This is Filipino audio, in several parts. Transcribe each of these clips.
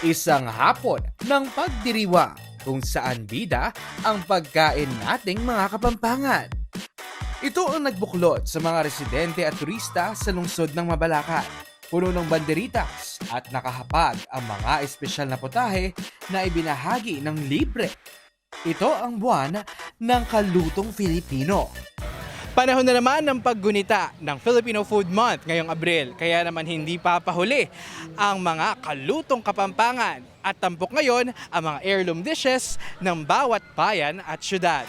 Isang hapon ng pagdiriwa kung saan bida ang pagkain nating mga kapampangan. Ito ang nagbuklod sa mga residente at turista sa lungsod ng Mabalacat. Puno ng banderitas at nakahapag ang mga espesyal na putahe na ibinahagi ng libre. Ito ang buwan ng kalutong Filipino. Panahon na naman ng paggunita ng Filipino Food Month ngayong Abril. Kaya naman hindi papahuli ang mga kalutong kapampangan at tampok ngayon ang mga heirloom dishes ng bawat bayan at syudad.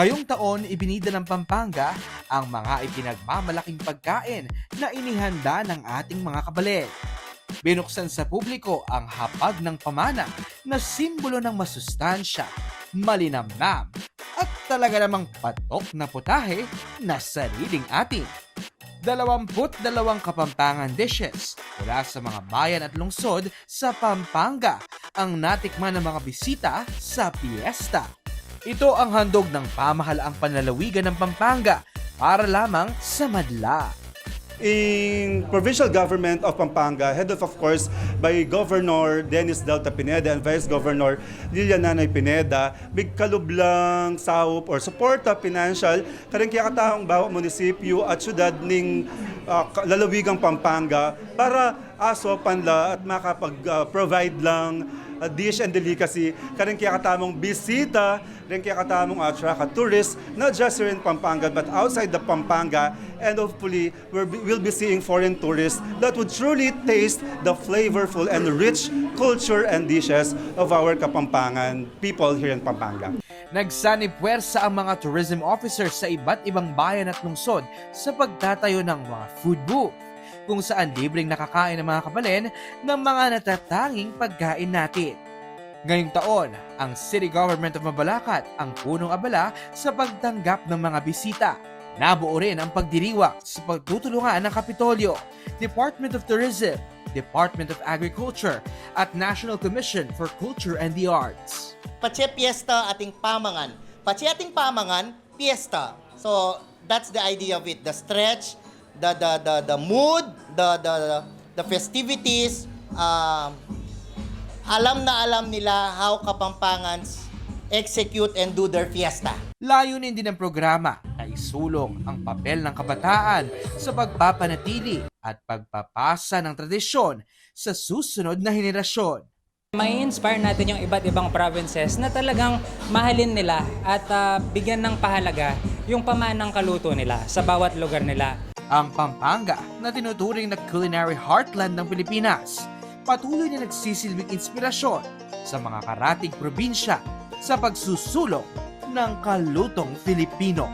Ngayong taon, ibinida ng Pampanga ang mga ipinagmamalaking pagkain na inihanda ng ating mga kabalit. Binuksan sa publiko ang hapag ng pamana na simbolo ng masustansya, malinamnam, at talaga namang patok na putahe na sariling atin. 22 kapampangan dishes mula sa mga bayan at lungsod sa Pampanga ang natikman ng mga bisita sa piyesta. Ito ang handog ng pamahalaang panlalawigan ng Pampanga para lamang sa madla. In provincial government of Pampanga, headed of course by Governor Dennis Delta Pineda and Vice Governor Lilian Nanay Pineda, big kalublang saup or suporta financial karang kaya katahong bawat munisipyo at syudad ning uh, lalawigang Pampanga para aso panla at makapag-provide lang uh, dish and delicacy. Karang kaya katamong bisita, rin kaya katamong attract at tourists, not just here in Pampanga but outside the Pampanga. And hopefully we'll be seeing foreign tourists that would truly taste the flavorful and rich culture and dishes of our Kapampangan people here in Pampanga. Nagsanipwersa ang mga tourism officers sa iba't ibang bayan at lungsod sa pagtatayo ng mga food booth kung saan libreng nakakain ng mga kabalen ng mga natatanging pagkain natin. Ngayong taon, ang City Government of Mabalacat ang punong abala sa pagtanggap ng mga bisita. Nabuo rin ang pagdiriwang sa pagtutulungan ng Kapitolyo, Department of Tourism, Department of Agriculture, at National Commission for Culture and the Arts. Pache Fiesta ating pamangan. Pache ating pamangan, fiesta. So, that's the idea of it. The stretch, the the the, the mood, the the the festivities, um, alam na alam nila how Kapampangans execute and do their fiesta. Layunin din ng programa na isulong ang papel ng kabataan sa pagpapanatili at pagpapasa ng tradisyon sa susunod na henerasyon. May inspire natin yung iba't ibang provinces na talagang mahalin nila at ah, bigyan ng pahalaga yung pamanang kaluto nila sa bawat lugar nila. Ang Pampanga na tinuturing na culinary heartland ng Pilipinas, patuloy na nagsisilbing inspirasyon sa mga karating probinsya sa pagsusulong ng kalutong Filipino.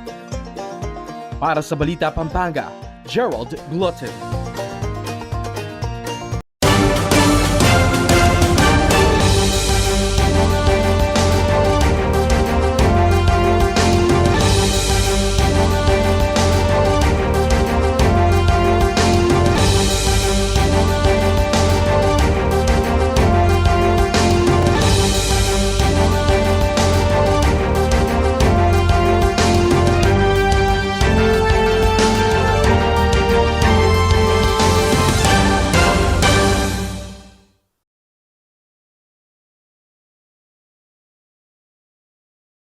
Para sa Balita Pampanga, Gerald Glutton.